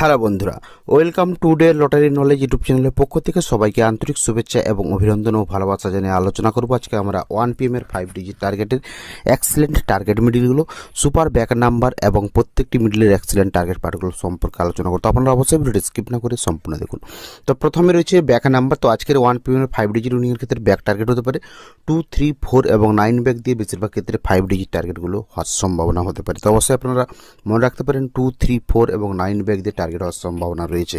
Hello বন্ধুরা welcome to day lottery knowledge YouTube চ্যানেলের পক্ষ থেকে সবাইকে আন্তরিক শুভেচ্ছা এবং অভিনন্দন ও ভালোবাসা জানিয়ে আলোচনা করব আজকে আমরা ওয়ান পি এর ফাইভ ডিজিট টার্গেটের এক্সিলেন্ট টার্গেট মিডিলগুলো সুপার ব্যাক নাম্বার এবং প্রত্যেকটি মিডিলের এক্সিলেন্ট টার্গেট পার্টগুলো সম্পর্কে আলোচনা করতো আপনারা অবশ্যই ভিডিওটি স্কিপ না করে সম্পূর্ণ দেখুন। তো প্রথমে রয়েছে ব্যাক নাম্বার তো আজকের ওয়ান পি এর ফাইভ ডিজিট উইনিংয়ের ক্ষেত্রে ব্যাক টার্গেট হতে পারে টু থ্রি ফোর এবং নাইন ব্যাক দিয়ে বেশিরভাগ ক্ষেত্রে ফাইভ ডিজিট টার্গেটগুলো হওয়ার সম্ভাবনা হতে পারে। তো অবশ্যই আপনারা মনে রাখতে পারেন টু থ্রি ফোর এবং নাইন ব্যাক দিয়ে টার্গেট হওয়ার সম্ভাবনা রয়েছে।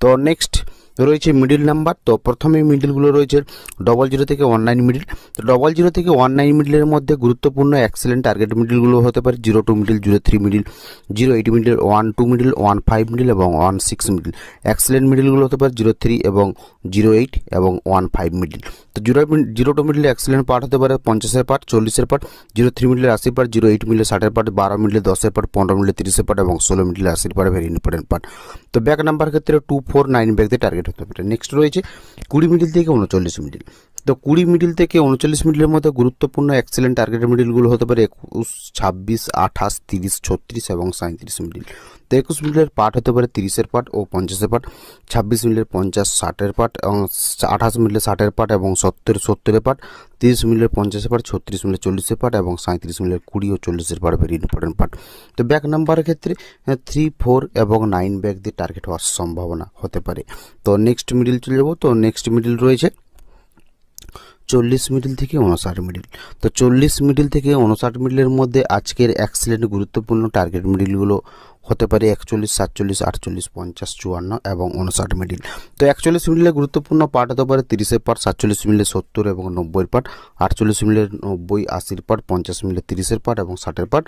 তো নেক্সট রয়েছে মিডিল নাম্বার তো প্রথমে মিডিলগুলো রয়েছে ডবল জিরো থেকে ওয়ান নাইন মিডিল তো ডবল জিরো থেকে ওয়ান নাইন মিডিলের মধ্যে গুরুত্বপূর্ণ এক্সেলেন্ট টার্গেট মিডিলগুলো হতে পারে zero two middle zero three middle zero eight middle one two middle one five middle এবং ওয়ান সিক্স মিডিল এক্সেলেন্ট মিডিলগুলো হতে পারে জিরো থ্রি এবং জিরো এইট এবং ওয়ান ফাইভ মিডিল তো জিরো জিরো টু মিডিলে এক্সেলেন্ট পার্ট হতে পারে পঞ্চাশের পার্ট চল্লিশের পার্ট জিরো থ্রি মিডিলের আশি পার্ট জিরো এইট মিডিলে ষাটের পার্ট বারো মিডিলে দশের পার্ট পনেরো মিডিলে তিরিশের পার্ট এবং ষোলো মিডিলে আশির পার্ট ভেরি ইম্পর্টেন্ট পার্ট তো ব্যাক নাম্বার ক্ষেত্রে টু ফোর নাইন ব্যাক দিয়ে টার্গেট হতে পারে নেক্সট রয়েছে কুড়ি মিডিল থেকে উনচল্লিশ মিডিল তো কুড়ি মিডিল থেকে উনচল্লিশ মিডিলের মধ্যে গুরুত্বপূর্ণ এক্সেলেন্ট টার্গেট মিডিলগুলো হতে পারে একুশ, ছাব্বিশ, আঠাশ, তিরিশ, ছত্রিশ এবং সাঁত্রিশ মিডিল তো একুশ মিনিটের পার্ট হতে পারে তিরিশের পার্ট ও পঞ্চাশের পার্ট ছাব্বিশ মিনিটের পঞ্চাশ, ষাটের পার্ট এবং আঠাশ মিনিটের ষাটের পার্ট এবং সত্তর, সত্তরের পার্ট তিরিশ মিনিটের পঞ্চাশের পার্ট ছত্রিশ মিনিটের চল্লিশের পার্ট এবং সাঁত্রিশ মিনিটের কুড়ি ও চল্লিশের পার্ট ভেরি ইম্পর্টেন্ট পার্ট তো ব্যাক নাম্বারের ক্ষেত্রে থ্রি ফোর এবং নাইন ব্যাক দিয়ে টার্গেট হওয়ার সম্ভাবনা হতে পারে। তো নেক্সট মিডিল চলে যাব, তো নেক্সট মিডিল রয়েছে। চল্লিশ মিডিল থেকে উনষাট মিডিল তো চল্লিশ মিডিল থেকে উনষাট মিডিলের মধ্যে আজকের অ্যাক্সিলেন্ট গুরুত্বপূর্ণ টার্গেট মিডিলগুলো হতে পারে একচল্লিশ, সাতচল্লিশ, আটচল্লিশ, পঞ্চাশ, চুয়ান্ন এবং উনষাট মিডিল তো একচল্লিশ মিডিলের গুরুত্বপূর্ণ পার্ট হতে পারে তিরিশের পার্ট সাতচল্লিশ মিলে সত্তর এবং নব্বইয়ের পার্ট আটচল্লিশ মিলের নব্বই, আশির পার্ট পঞ্চাশ মিলে তিরিশের পার্ট এবং ষাটের পার্ট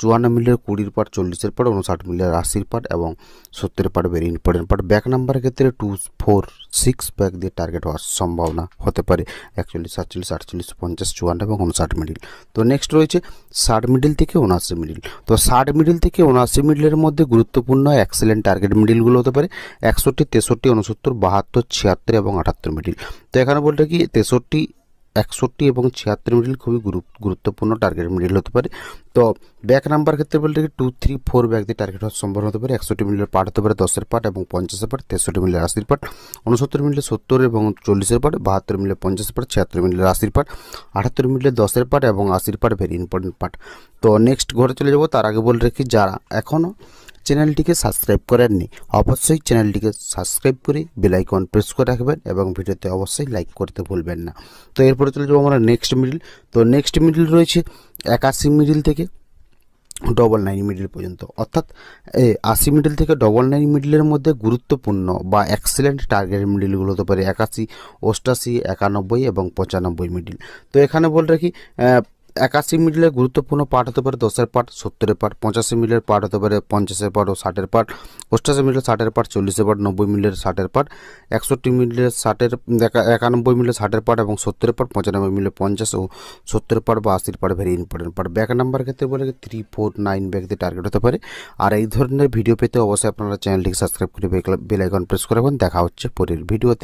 চুয়ান্ন মিলের কুড়ির পার্ট চল্লিশের পার্ট উনষাট মিলের আশির পার্ট এবং সত্তরের part very important part back নাম্বারের ক্ষেত্রে টু, ফোর, সিক্স ব্যাক দিয়ে টার্গেট হওয়ার সম্ভাবনা হতে পারে। একচল্লিশ, সাতচল্লিশ, আটচল্লিশ, পঞ্চাশ, চুয়ান্ন এবং উনষাট মিডিল। তো নেক্সট রয়েছে ষাট মিডিল থেকে উনআশি মিডিল। তো ষাট মিডিল থেকে উনআশি মিডিলের মধ্যে গুরুত্বপূর্ণ এক্সেলেন্ট টার্গেট মিডিলগুলো হতে পারে। একষট্টি, তেষট্টি, উনসত্তর, বাহাত্তর, ছিয়াত্তর এবং আটাত্তর মিডিল। তো এখানে বলতে কি, তেষট্টি একষট্টি এবং ছিয়াত্তর মিডিল খুবই গুরু- গুরুত্বপূর্ণ টার্গেট মিডিল হতে পারে। তো ব্যাক নাম্বার ক্ষেত্রে বলতে কি টু থ্রি ফোর ব্যাক দিয়ে টার্গেট হওয়ার সম্ভব হতে পারে। একষট্টি মিলিয়ন পার্ট হতে পারে, দশের পার্ট এবং পঞ্চাশের পার্ট তেষট্টি মিলিয়ন আশির পার্ট উনসত্তর মিলিয়ন সত্তর এবং চল্লিশের পার্ট বাহাত্তর মিলিয়ন পঞ্চাশের পার্ট ছিয়াত্তর মিলিয়ন আশির পার্ট আটাত্তর মিলিয়ন দশের পার্ট এবং আশির পার্ট ভেরি ইম্পর্টেন্ট পার্ট তো নেক্সট ঘরে চলে যাব, তার আগে বলে রাখি, যারা এখনও চ্যানেলটিকে সাবস্ক্রাইব করেননি, অবশ্যই চ্যানেলটিকে সাবস্ক্রাইব করে বেলাইকন প্রেস করে রাখবেন এবং ভিডিওতে অবশ্যই লাইক করতে ভুলবেন না। তো এরপরে চলে যাব আমরা নেক্সট মিডিল। তো নেক্সট মিডিল রয়েছে একাশি মিডিল থেকে ডবল নাইন মিডিল পর্যন্ত। অর্থাৎ আশি মিডিল থেকে ডবল নাইন মিডিলের মধ্যে গুরুত্বপূর্ণ বা এক্সেলেন্ট টার্গেট মিডিলগুলো হতে পারে একাশি, অষ্টাশি, একানব্বই এবং পঁচানব্বই মিডিল। তো এখানে বলে রাখি একাশি মিডিলের গুরুত্বপূর্ণ পার্ট হতে পারে দশের পার্ট সত্তরের পার্ট পঁচাশি মিলের পার্ট হতে পারে পঞ্চাশের পার্ট ও ষাটের পার্ট অষ্টাশি মিলের ষাটের পার্ট চল্লিশের পার্ট নব্বই মিলের ষাটের পার্ট একষট্টি মিলের ষাটের, একা- একানব্বই মিলের ষাটের পার্ট এবং সত্তরের পার্ট পঁচানব্বই মিলে পঞ্চাশ ও সত্তরের পার্ট বা আশির part very important part back number ক্ষেত্রে বলে থ্রি ফোর নাইন ব্যাক দিয়ে টার্গেট হতে পারে। আর এই ধরনের ভিডিও পেতে অবশ্যই আপনারা চ্যানেলটিকে সাবস্ক্রাইব করে বেল আইকন প্রেস করে দেখা হচ্ছে পরের ভিডিওতে